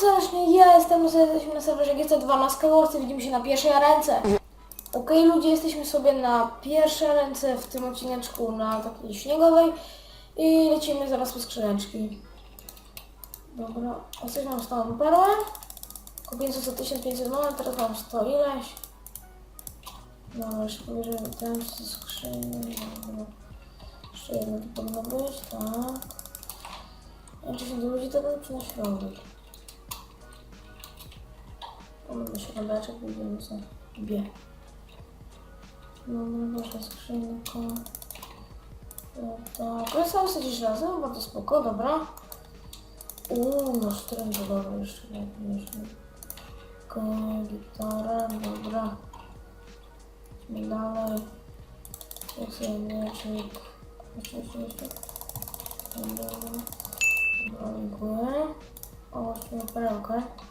Serdecznie jesteśmy na serwerze GC2 na Skywalce, widzimy się na pierwszej ręce. Okej ludzie, jesteśmy sobie na pierwszej ręce w tym odcineczku na takiej śniegowej i lecimy zaraz po skrzyneczki. Dobra, a coś mam stałą perłę. Kupiłem za 1500 monet, teraz mam 100 ileś. Dobra, jeszcze pobierzemy ten z skrzyni. Dobra. Jeszcze jedno tu powinno być, tak. Ja czy się do ludzi to czy na środek? Widzimy co bie. Dobra, proszę skrzynka. Tak, korzystałem z dziś razem, bardzo spoko, dobra. Uuu, no stręże, dobra, jeszcze lepiej, jeszcze Okej, gitara, dobra. Idźmy dalej. Jak sobie miecznik. Jeszcze, jeszcze, jeszcze. Dobra, dobra, dziękuję. O, właśnie perełkę. Zaraz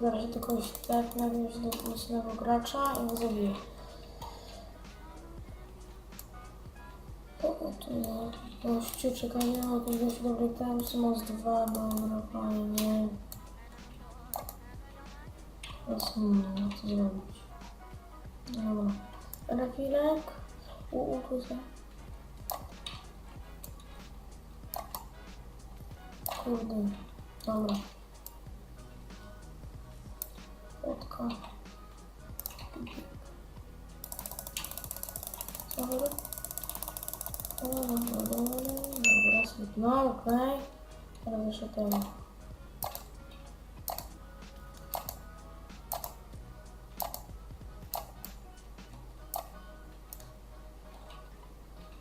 się tylko tak nawiąż do mocnego gracza i go zabiję. Gościu, czekaj, o, tu gościu dobry tam, Symons 2, dobra, fajnie. Teraz hmm, co zrobić? Dobra. Refilek. U, u, tu za. Kurde. Dobra. O, Dobra, dobra, dobra, smutno, okej. Teraz jeszcze ten.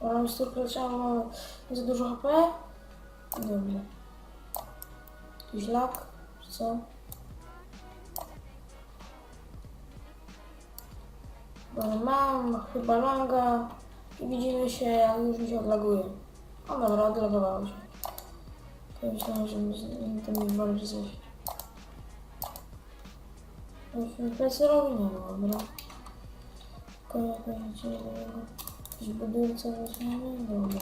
Mam już tylko leciałam za dużo HP. Dobra. Jakiś co? Dobra, mam chyba langa i widzimy się jak już mi się odlaguje. O dobra, odlagowało się. To myślałem, że to mi bardziej coś. Plecy robi? Nie, no, dobra. Koniec, lecimy do niego. Jakieś budulce weźmiemy? Dobra.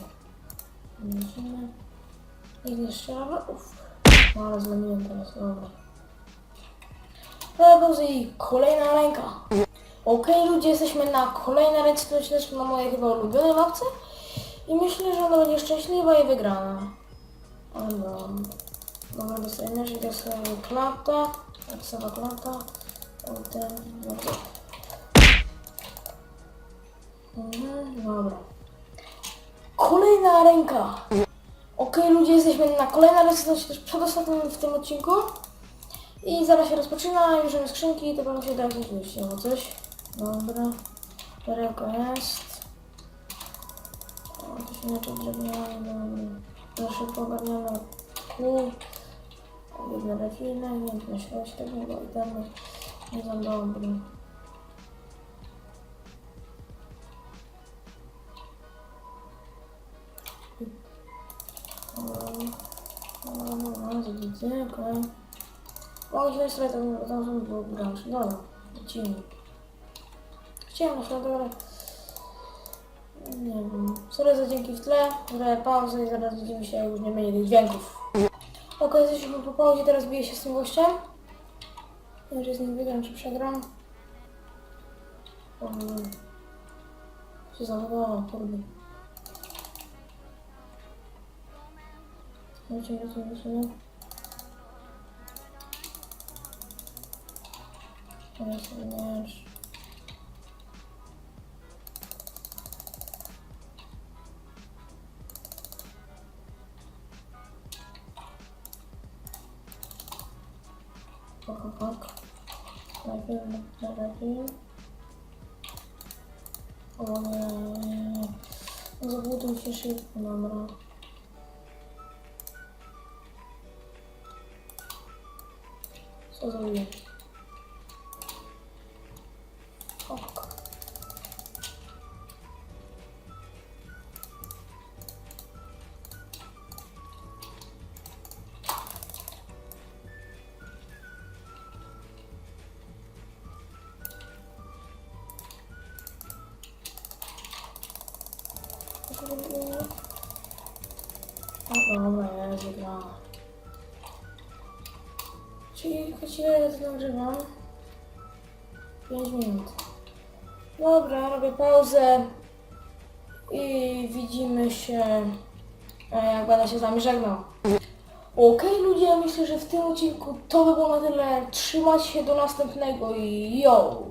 Lecimy. I jeszcze raz. Uff. No ale zlamiłem teraz, dobra. Levels i kolejna ręka. Okej ludzie, jesteśmy na kolejnej to odcineczku na mojej chyba ulubionej mapce. I myślę, że ona będzie szczęśliwa i wygrana. No. Dobra, dostajemy, że sobie klata. Aksowa klata. O, ten, dobra. Mhm, dobra. Kolejna ręka. Okej ludzie, jesteśmy na kolejnej jest też przedostatnim w tym odcinku. I zaraz się rozpoczyna, bierzemy skrzynki, to będą się dać jakieś coś. Dobra. Perełka jest. O, to się inaczej drewniane, dobra. Za szybko ogarniamy kół. Jedna refina, jedna środek, bo i tam nie za dobry. Widzę. O, źle sobie tam, tam są było grać. Dobra, lecimy. Chciałem środek, ale... Nie wiem. Sorry za dźwięki w tle, zrobię pauzę i zaraz widzimy się, jak już nie będzie tych dźwięków. Okej, jesteśmy po pauzie, teraz biję się z tym gościem. Nie wiem, czy z nim wygram, czy przegram. O, nie. się zachowało, kurde. Lecimy, lecimy, lecimy. Teraz miecz. Hop, hop, hop. Najpierw, najlepiej. O nie, nie, nie. Zabuduj się szybko, dobra. Co zrobię? Ok. O, dobra, ja wygrałam. Czyli choć ile ja to nagrywam? 5 minut. Dobra, robię pauzę i widzimy się, e, jak będę się z wami żegnał. Okej ludzie, myślę, że w tym odcinku to by było na tyle. Trzymać się do następnego i yo!